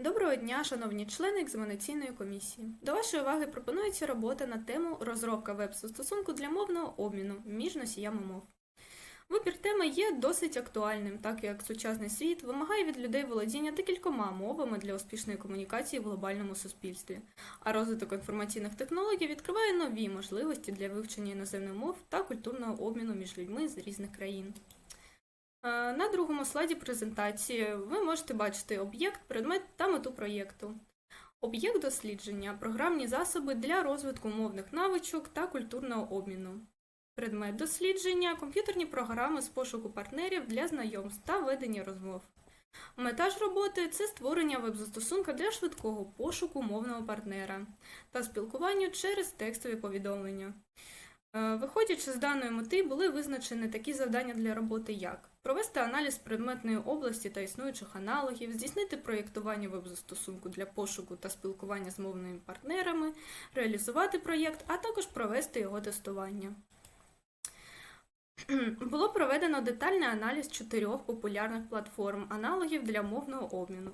Доброго дня, шановні члени екзаменаційної комісії. До вашої уваги пропонується робота на тему розробка веб-застосунку для мовного обміну між носіями мов. Вибір теми є досить актуальним, так як сучасний світ вимагає від людей володіння декількома мовами для успішної комунікації в глобальному суспільстві, а розвиток інформаційних технологій відкриває нові можливості для вивчення іноземних мов та культурного обміну між людьми з різних країн. На другому слайді презентації ви можете бачити об'єкт, предмет та мету проєкту. Об'єкт дослідження програмні засоби для розвитку мовних навичок та культурного обміну. Предмет дослідження комп'ютерні програми з пошуку партнерів для знайомств та ведення розмов. Мета ж роботи це створення веб-застосунка для швидкого пошуку мовного партнера та спілкування через текстові повідомлення. Е, Виходячи з даної мети, були визначені такі завдання для роботи, як провести аналіз предметної області та існуючих аналогів, здійснити проєктування веб-застосунку для пошуку та спілкування з мовними партнерами, реалізувати проєкт, а також провести його тестування. Було проведено детальний аналіз чотирьох популярних платформ аналогів для мовного обміну.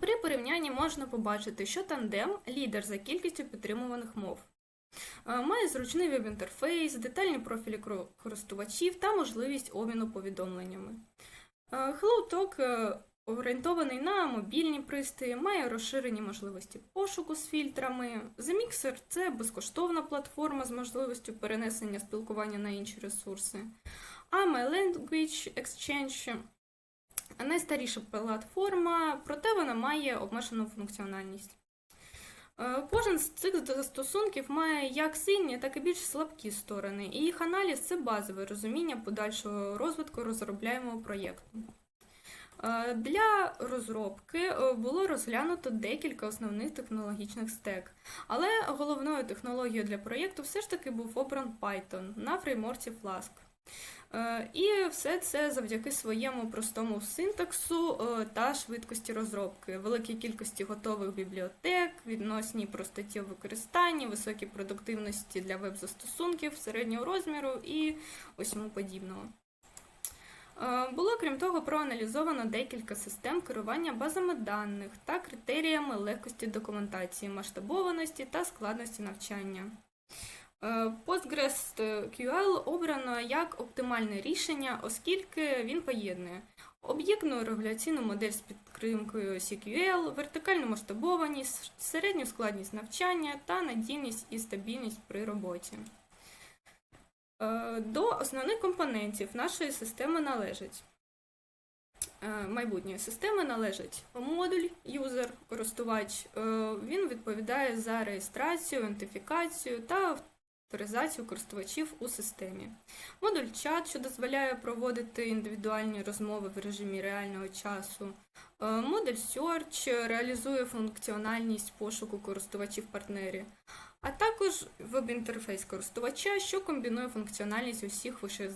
При порівнянні можна побачити, що тандем лідер за кількістю підтримуваних мов. Е, Має зручний веб-інтерфейс, детальні профілі користувачів та можливість обміну повідомленнями. Е, HelloTalk е, орієнтований на мобільні пристрої, має розширені можливості пошуку з фільтрами. The – це безкоштовна платформа з можливістю перенесення спілкування на інші ресурси. А My Language Exchange найстаріша платформа, проте вона має обмежену функціональність. Е, Кожен з цих застосунків має як сильні, так і більш слабкі сторони, і їх аналіз це базове розуміння подальшого розвитку розробляємого проєкту. Е, Для розробки е, було розглянуто декілька основних технологічних стек, але головною технологією для проєкту все ж таки був обран Python на фреймворці Flask. Е, І все це завдяки своєму простому синтаксу е, та швидкості розробки, великій кількості готових бібліотек, відносній простоті використанні, високій продуктивності для веб-застосунків середнього розміру і усьому подібного. Е, Було, крім того, проаналізовано декілька систем керування базами даних та критеріями легкості документації, масштабованості та складності навчання. Е, PostgreSQL обрано як оптимальне рішення, оскільки він поєднує об'єктну регуляційну модель з підтримкою SQL, вертикальну масштабованість, середню складність навчання та надійність і стабільність при роботі. Е, До основних компонентів нашої системи належить е, майбутньої системи належить модуль юзер, користувач. Він відповідає за реєстрацію, ідентифікацію та авторизацію користувачів у системі. Модуль чат, що дозволяє проводити індивідуальні розмови в режимі реального часу. Е, Модуль Search реалізує функціональність пошуку користувачів партнерів, а також веб-інтерфейс користувача, що комбінує функціональність усіх вище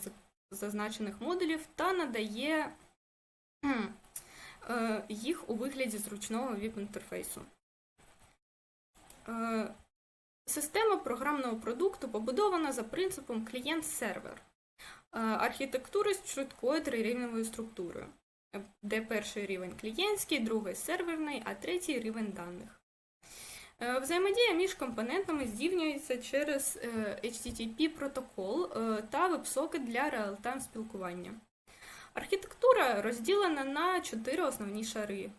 зазначених модулів та надає е, їх у вигляді зручного веб-інтерфейсу. Система програмного продукту побудована за принципом клієнт-сервер. Е, Архітектура з швидкою трирівневою структурою, е, де перший рівень клієнтський, другий серверний, а третій рівень даних. Е, Взаємодія між компонентами здійснюється через HTTP протокол та веб-сокет для реал-тайм спілкування. Архітектура розділена на чотири основні шари: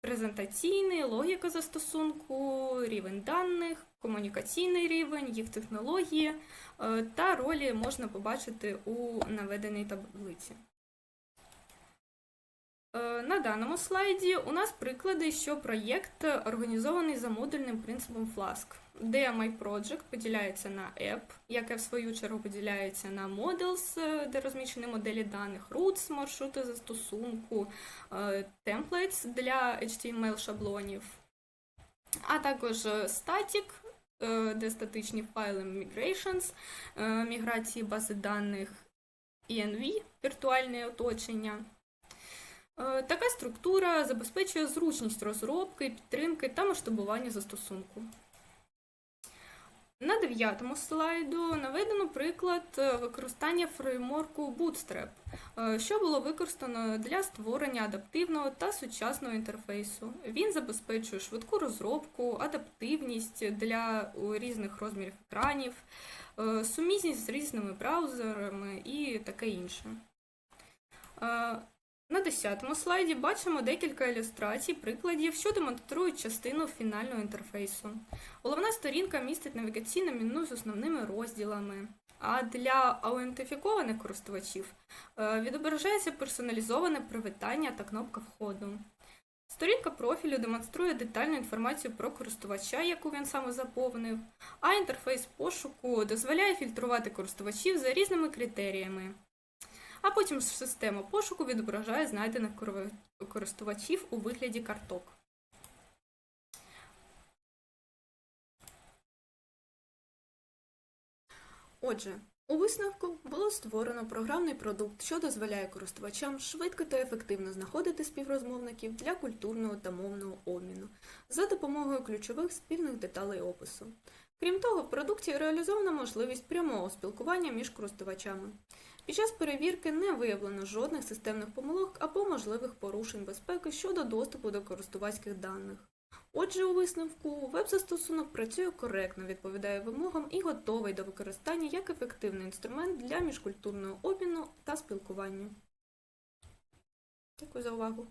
презентаційний, логіка застосунку, рівень даних, комунікаційний рівень, їх технології е, та ролі можна побачити у наведеній таблиці. На даному слайді у нас приклади, що проєкт організований за модульним принципом Flask, де MyProject поділяється на App, яке в свою чергу поділяється на Models, е, де розміщені моделі даних, Roots, маршрути застосунку, е, Templates для HTML-шаблонів, а також Static, е, де статичні файли Migrations, міграції бази даних ENV, віртуальне оточення. Е, Така структура забезпечує зручність розробки, підтримки та масштабування застосунку. На дев'ятому слайду наведено приклад е, використання фреймворку Bootstrap, е, що було використано для створення адаптивного та сучасного інтерфейсу. Він забезпечує швидку розробку, адаптивність для різних розмірів екранів, сумісність з різними браузерами і таке інше. На 10 слайді бачимо декілька ілюстрацій, прикладів, що демонструють частину фінального інтерфейсу. Головна сторінка містить навігаційне меню з основними розділами. А для аутентифікованих користувачів е, відображається персоналізоване привітання та кнопка входу. Сторінка профілю демонструє детальну інформацію про користувача, яку він саме заповнив, а інтерфейс пошуку дозволяє фільтрувати користувачів за різними критеріями. А потім система пошуку відображає знайдених користувачів у вигляді карток. Отже, у висновку було створено програмний продукт, що дозволяє користувачам швидко та ефективно знаходити співрозмовників для культурного та мовного обміну за допомогою ключових спільних деталей опису. Крім того, в продукті реалізована можливість прямого спілкування між користувачами. Під час перевірки не виявлено жодних системних помилок або можливих порушень безпеки щодо доступу до користувацьких даних. Отже, у висновку веб-застосунок працює коректно, відповідає вимогам і готовий до використання як ефективний інструмент для міжкультурного обміну та спілкування. Дякую за увагу.